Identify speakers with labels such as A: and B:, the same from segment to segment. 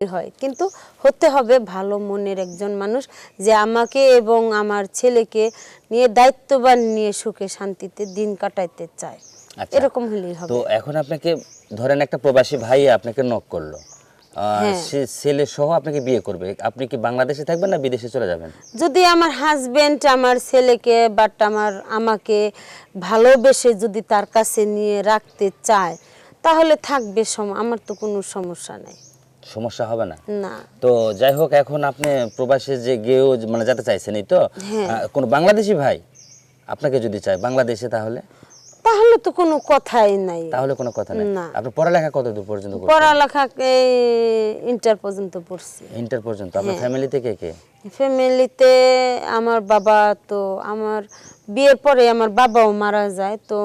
A: হয়। কিন্তু হতে হবে ভালো মনের একজন মানুষ যে আমাকে এবং আমার ছেলেকে নিয়ে দায়িত্ববান নিয়ে সুখে শান্তিতে দিন কাটাইতে চায়।
B: আচ্ছা।
A: এরকম হলেই হবে।
B: তো এখন আপনাকে ধরেন একটা প্রবাসী ভাই আপনাকে নক করল।
A: হ্যাঁ।
B: সে ছেলে সহ আপনাকে বিয়ে করবে। আপনি কি বাংলাদেশে থাকবেন না বিদেশে চলে যাবেন?
A: যদি আমার হাজবেন্ড আমার ছেলেকে বাট আমার আমাকে ভালোবেসে যদি তার কাছে নিয়ে রাখতে চায় তাহলে থাকবে আমার তো কোনো সমস্যা নাই।
B: সমস্যা হবে না। তো যাই হোক এখন আপনি প্রবাসে যে গিয়েও মানে যেতে চাইছেন এই তো?
A: হ্যাঁ।
B: কোনো বাংলাদেশি ভাই আপনাকে যদি চায় বাংলাদেশে তাহলে?
A: তাহলে তো কোনো কথাই নাই।
B: তাহলে কোনো কথা নেই। আপনি পড়ালেখা কত দূর পর্যন্ত করছেন?
A: পড়ালেখা ইন্টার পর্যন্ত পড়ছি।
B: ইন্টার পর্যন্ত। আপনার। ফ্যামিলিতে কে কে?
A: ফ্যামিলিতে আমার বাবা তো আমার বিয়ের পরে আমার বাবাও মারা যায় তো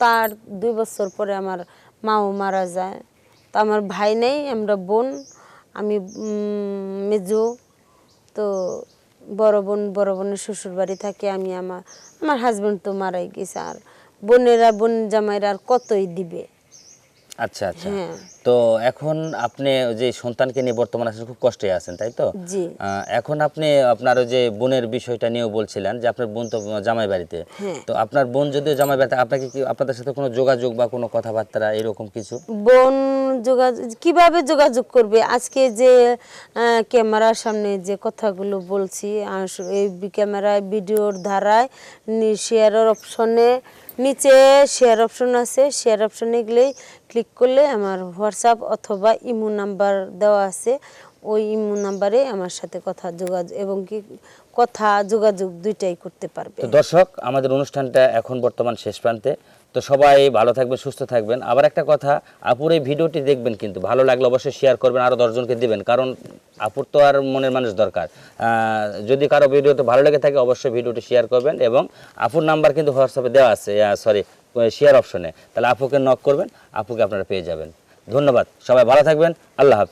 A: তার দুই বছর পরে আমার মাও মারা যায়। তো আমার ভাই নেই, আমরা বোন, আমি মেজো। তো বড় বোন, বড় বোনের শ্বশুর বাড়ি থাকে, আমি আমার আমার হাজব্যান্ড তো মারাই গেছে, আর বোনেরা, বোন জামাইরা আর কতই দিবে?
B: আচ্ছা আচ্ছা।
A: হ্যাঁ।
B: তো এখন আপনি যে সন্তানকে নিয়ে বর্তমানে আসলে খুব কষ্টে আছেন তাই তো? এখন আপনি আপনার ওই যে বোনের বিষয়টা নিয়েও বলছিলেন যে আপনার বোন তো জামাই বাড়িতে।
A: হ্যাঁ।
B: তো আপনার বোন যদিও জামাই বাড়িতে আপনাকে কি আপনাদের সাথে কোনো যোগাযোগ বা কোনো কথাবার্তা এরকম কিছু?
A: বোন যোগাযোগ কীভাবে যোগাযোগ করবে? আজকে যে ক্যামেরার সামনে যে কথাগুলো বলছি এই ক্যামেরায় ভিডিওর ধারায় শেয়ারের অপশনে নিচে শেয়ার অপশন আছে। শেয়ার অপশনে গেলেই ক্লিক করলে আমার হোয়াটসঅ্যাপ অথবা ইমো নাম্বার দেওয়া আছে। ওই ইমো নাম্বারে আমার সাথে কথা যোগাযোগ এবং কি কথা যোগাযোগ দুইটাই করতে পারবে।
B: দর্শক, আমাদের অনুষ্ঠানটা এখন বর্তমান শেষ প্রান্তে। তো সবাই ভালো থাকবেন, সুস্থ থাকবেন। আবার একটা কথা, আপুর এই ভিডিওটি দেখবেন কিন্তু। ভালো লাগলে অবশ্যই শেয়ার করবেন আরও দশজনকে দেবেন। কারণ আপুর তো আর মনের মানুষ দরকার। যদি কারও ভিডিওতে ভালো লেগে থাকে, অবশ্যই ভিডিওটি শেয়ার করবেন এবং আপুর নাম্বার কিন্তু হোয়াটসঅ্যাপে দেওয়া আছে সরি শেয়ার অপশনে তাহলে আপুকে নক করবেন, আপুকে আপনারা পেয়ে যাবেন। ধন্যবাদ। সবাই ভালো থাকবেন। আল্লাহ হাফিজ।